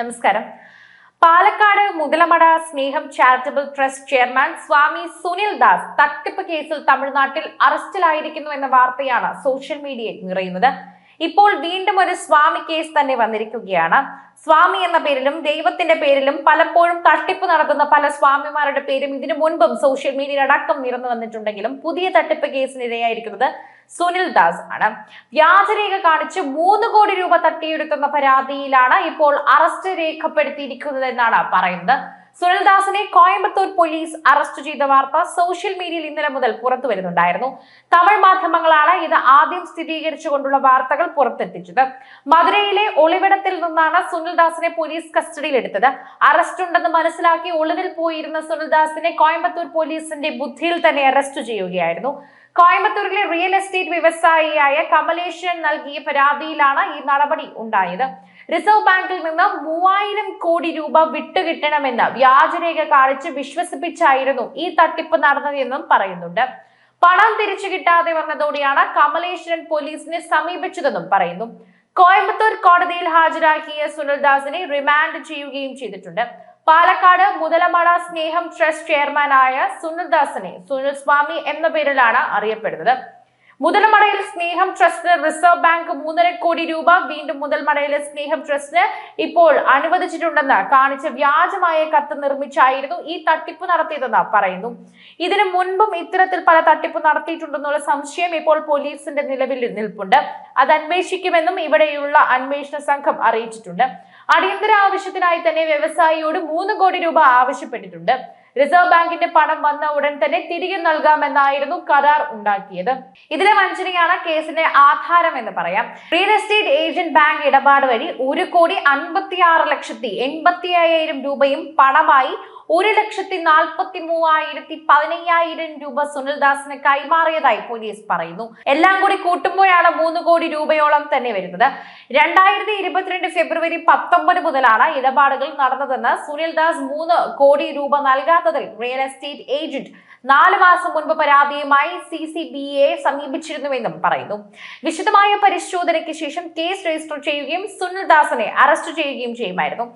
നമസ്കാരം. Palakkad Muthalamada Sneham charitable trust chairman Swami Sunil Das തട്ടിപ്പ് കേസിൽ തമിഴ്നാട്ടിൽ അറസ്റ്റിലായിരിക്കുന്നു എന്ന വാർത്തയാണ് സോഷ്യൽ മീഡിയയിൽ നിറയുന്നത്. ഇപ്പോൾ വീണ്ടും ഒരു സ്വാമി കേസ് തന്നെ വന്നിരിക്കുകയാണ്. സ്വാമി എന്ന പേരിലും ദൈവത്തിന്റെ പേരിലും പലപ്പോഴും തട്ടിപ്പ് നടത്തുന്ന പല സ്വാമിമാരുടെ പേരും ഇതിനു മുൻപും സോഷ്യൽ മീഡിയയിൽ അടക്കം നിറന്നു വന്നിട്ടുണ്ടെങ്കിലും പുതിയ തട്ടിപ്പ് കേസിനിരയായിരിക്കുന്നത് സുനിൽ ദാസ് ആണ്. വ്യാജരേഖ കാണിച്ച് മൂന്ന് കോടി രൂപ തട്ടിയെടുക്കുന്ന പരാതിയിലാണ് ഇപ്പോൾ അറസ്റ്റ് രേഖപ്പെടുത്തിയിരിക്കുന്നത് എന്നാണ് പറയുന്നത്. സുനിൽദാസിനെ കോയമ്പത്തൂർ പോലീസ് അറസ്റ്റ് ചെയ്ത വാർത്ത സോഷ്യൽ മീഡിയയിൽ ഇന്നലെ മുതൽ പുറത്തു വരുന്നുണ്ടായിരുന്നു. തമിഴ് മാധ്യമങ്ങളാണ് ഇത് ആദ്യം സ്ഥിരീകരിച്ചുകൊണ്ടുള്ള വാർത്തകൾ പുറത്തെത്തിച്ചത്. മധുരയിലെ ഒളിവിടത്തിൽ നിന്നാണ് സുനിൽദാസിനെ പോലീസ് കസ്റ്റഡിയിലെടുത്തത്. അറസ്റ്റ് ഉണ്ടെന്ന് മനസ്സിലാക്കി ഒളിവിൽ പോയിരുന്ന സുനിൽദാസിനെ കോയമ്പത്തൂർ പോലീസിന്റെ ബുദ്ധിയിൽ തന്നെ അറസ്റ്റ് ചെയ്യുകയായിരുന്നു. കോയമ്പത്തൂരിലെ റിയൽ എസ്റ്റേറ്റ് വ്യവസായിയായ കമലേശ്വരൻ നൽകിയ പരാതിയിലാണ് ഈ നടപടി ഉണ്ടായത്. റിസർവ് ബാങ്കിൽ നിന്ന് മൂവായിരം കോടി രൂപ വിട്ടുകിട്ടണമെന്ന് വ്യാജരേഖ കാണിച്ച് വിശ്വസിപ്പിച്ചായിരുന്നു ഈ തട്ടിപ്പ് നടന്നതെന്നും പറയുന്നുണ്ട്. പണം തിരിച്ചു കിട്ടാതെ വന്നതോടെയാണ് കമലേശ്വരൻ പോലീസിനെ സമീപിച്ചതെന്നും പറയുന്നു. കോയമ്പത്തൂർ കോടതിയിൽ ഹാജരാക്കിയ സുനിൽദാസിനെ റിമാൻഡ് ചെയ്യുകയും ചെയ്തിട്ടുണ്ട്. പാലക്കാട് മുതലമട സ്നേഹം ട്രസ്റ്റ് ചെയർമാനായ സുനിൽദാസിനെ സുനിൽ സ്വാമി എന്ന പേരിലാണ് അറിയപ്പെടുന്നത്. മുതലമടയിൽ സ്നേഹം ട്രസ്റ്റിന് റിസർവ് ബാങ്ക് മൂന്നര കോടി രൂപ വീണ്ടും മുതൽമടയിലെ സ്നേഹം ട്രസ്റ്റിന് ഇപ്പോൾ അനുവദിച്ചിട്ടുണ്ടെന്ന് കാണിച്ച വ്യാജമായ കത്ത് നിർമ്മിച്ചായിരുന്നു ഈ തട്ടിപ്പ് നടത്തിയതെന്ന് പറയുന്നു. ഇതിനു മുൻപും ഇത്തരത്തിൽ പല തട്ടിപ്പ് നടത്തിയിട്ടുണ്ടെന്നുള്ള സംശയം ഇപ്പോൾ പോലീസിന്റെ നിലവിൽ നിൽപ്പുണ്ട്. അത് അന്വേഷിക്കുമെന്നും ഇവിടെയുള്ള അന്വേഷണ സംഘം അറിയിച്ചിട്ടുണ്ട്. അടിയന്തര ആവശ്യത്തിനായി തന്നെ വ്യവസായിയോട് മൂന്ന് കോടി രൂപ ആവശ്യപ്പെട്ടിട്ടുണ്ട്. റിസർവ് ബാങ്കിന്റെ പണം വന്ന ഉടൻ തന്നെ തിരികെ നൽകാമെന്നായിരുന്നു കരാർ ഉണ്ടാക്കിയത്. ഇതിലെ വഞ്ചനയാണ് കേസിന്റെ ആധാരം എന്ന് പറയാം. റിയൽ എസ്റ്റേറ്റ് ഏജന്റ് ബാങ്ക് ഇടപാട് വഴി ഒരു കോടി അൻപത്തി ലക്ഷത്തി എൺപത്തി അയ്യായിരം രൂപയും പണമായി ഒരു ലക്ഷത്തി നാൽപ്പത്തി മൂവായിരത്തി പതിനയ്യായിരം രൂപ സുനിൽദാസിന് കൈമാറിയതായി പോലീസ് പറയുന്നു. എല്ലാം കൂടി കൂട്ടുമ്പോഴാണ് മൂന്ന് കോടി രൂപയോളം തന്നെ വരുന്നത്. രണ്ടായിരത്തി ഇരുപത്തിരണ്ട് ഫെബ്രുവരി പത്തൊമ്പത് മുതലാണ് ഇടപാടുകൾ നടന്നതെന്ന് സുനിൽദാസ് മൂന്ന് കോടി രൂപ നൽകാത്തതിൽ റിയൽ എസ്റ്റേറ്റ് ഏജന്റ് നാല് മാസം മുൻപ് പരാതിയുമായി സി സി ബി എ സമീപിച്ചിരുന്നുവെന്നും പറയുന്നു. വിശദമായ പരിശോധനയ്ക്ക് ശേഷം കേസ് രജിസ്റ്റർ ചെയ്യുകയും സുനിൽദാസിനെ അറസ്റ്റ് ചെയ്യുകയും ചെയ്യുമായിരുന്നു.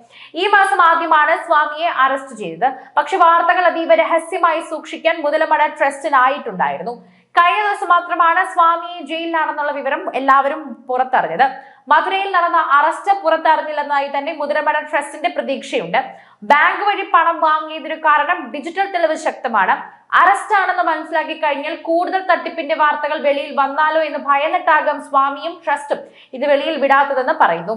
ഈ മാസം ആദ്യമാണ് സ്വാമിയെ അറസ്റ്റ് ചെയ്തത്. പക്ഷെ വാർത്തകൾ അതീവ രഹസ്യമായി സൂക്ഷിക്കാൻ മുതലമട ട്രസ്റ്റിനായിട്ടുണ്ടായിരുന്നു. കഴിഞ്ഞ ദിവസം മാത്രമാണ് സ്വാമി ജയിലിലാണെന്നുള്ള വിവരം എല്ലാവരും പുറത്തറിഞ്ഞത്. മധുരയിൽ നടന്ന അറസ്റ്റ് പുറത്തറിഞ്ഞില്ലെന്നായി തന്നെ മുതിരമട ട്രസ്റ്റിന്റെ പ്രതീക്ഷയുണ്ട്. ബാങ്ക് വഴി പണം വാങ്ങിയതിനു കാരണം ഡിജിറ്റൽ തെളിവ് ശക്തമാണ്. അറസ്റ്റ് ആണെന്ന് മനസ്സിലാക്കി കഴിഞ്ഞാൽ കൂടുതൽ തട്ടിപ്പിന്റെ വാർത്തകൾ വെളിയിൽ വന്നാലോ എന്ന് ഭയന്നിട്ടാകും സ്വാമിയും ട്രസ്റ്റും ഇത് വെളിയിൽ വിടാത്തതെന്ന് പറയുന്നു.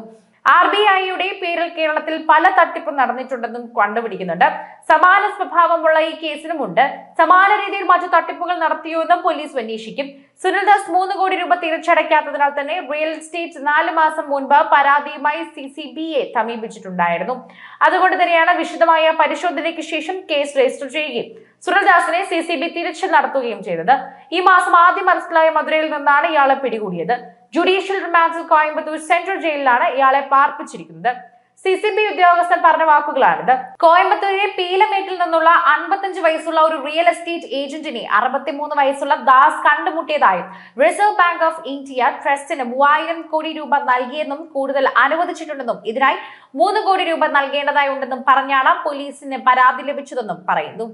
ആർ ബി ഐയുടെ പേരിൽ കേരളത്തിൽ പല തട്ടിപ്പും നടന്നിട്ടുണ്ടെന്നും കണ്ടുപിടിക്കുന്നുണ്ട്. സമാന സ്വഭാവമുള്ള ഈ കേസിനുമുണ്ട്. സമാന രീതിയിൽ മറ്റു തട്ടിപ്പുകൾ നടത്തിയോ എന്നും പോലീസ് അന്വേഷിക്കും. സുനിൽദാസ് മൂന്ന് കോടി രൂപ തിരിച്ചടയ്ക്കാത്തതിനാൽ തന്നെ റിയൽ എസ്റ്റേറ്റ് നാല് മാസം മുൻപ് പരാതിയുമായി സി സി ബി എ സമീപിച്ചിട്ടുണ്ടായിരുന്നു. അതുകൊണ്ട് തന്നെയാണ് വിശദമായ പരിശോധനയ്ക്ക് ശേഷം കേസ് രജിസ്റ്റർ ചെയ്യുകയും സുനിൽദാസിനെ സി സി ബി തിരിച്ചു നടത്തുകയും ചെയ്തത്. ഈ മാസം ആദ്യം അറസ്റ്റിലായ മധുരയിൽ നിന്നാണ് ഇയാളെ പിടികൂടിയത്. ജുഡീഷ്യൽ റിമാൻഡിൽ കോയമ്പത്തൂർ സെൻട്രൽ ജയിലിലാണ് ഇയാളെ പാർപ്പിച്ചിരിക്കുന്നത്. സി സി ബി ഉദ്യോഗസ്ഥൻ പറഞ്ഞ വാക്കുകളാണിത്. കോയമ്പത്തൂരിലെ പീലമേട്ടിൽ നിന്നുള്ള അൻപത്തഞ്ച് വയസ്സുള്ള ഒരു റിയൽ എസ്റ്റേറ്റ് ഏജന്റിനെ അറുപത്തിമൂന്ന് വയസ്സുള്ള ദാസ് കണ്ടുമുട്ടിയതായും റിസർവ് ബാങ്ക് ഓഫ് ഇന്ത്യ ട്രസ്റ്റിന് മൂവായിരം കോടി രൂപ നൽകിയെന്നും കൂടുതൽ അനുവദിച്ചിട്ടുണ്ടെന്നും ഇതിനായി മൂന്ന് കോടി രൂപ നൽകേണ്ടതായി ഉണ്ടെന്നും പറഞ്ഞാണ് പോലീസിന് പരാതി ലഭിച്ചതെന്നും പറയുന്നു.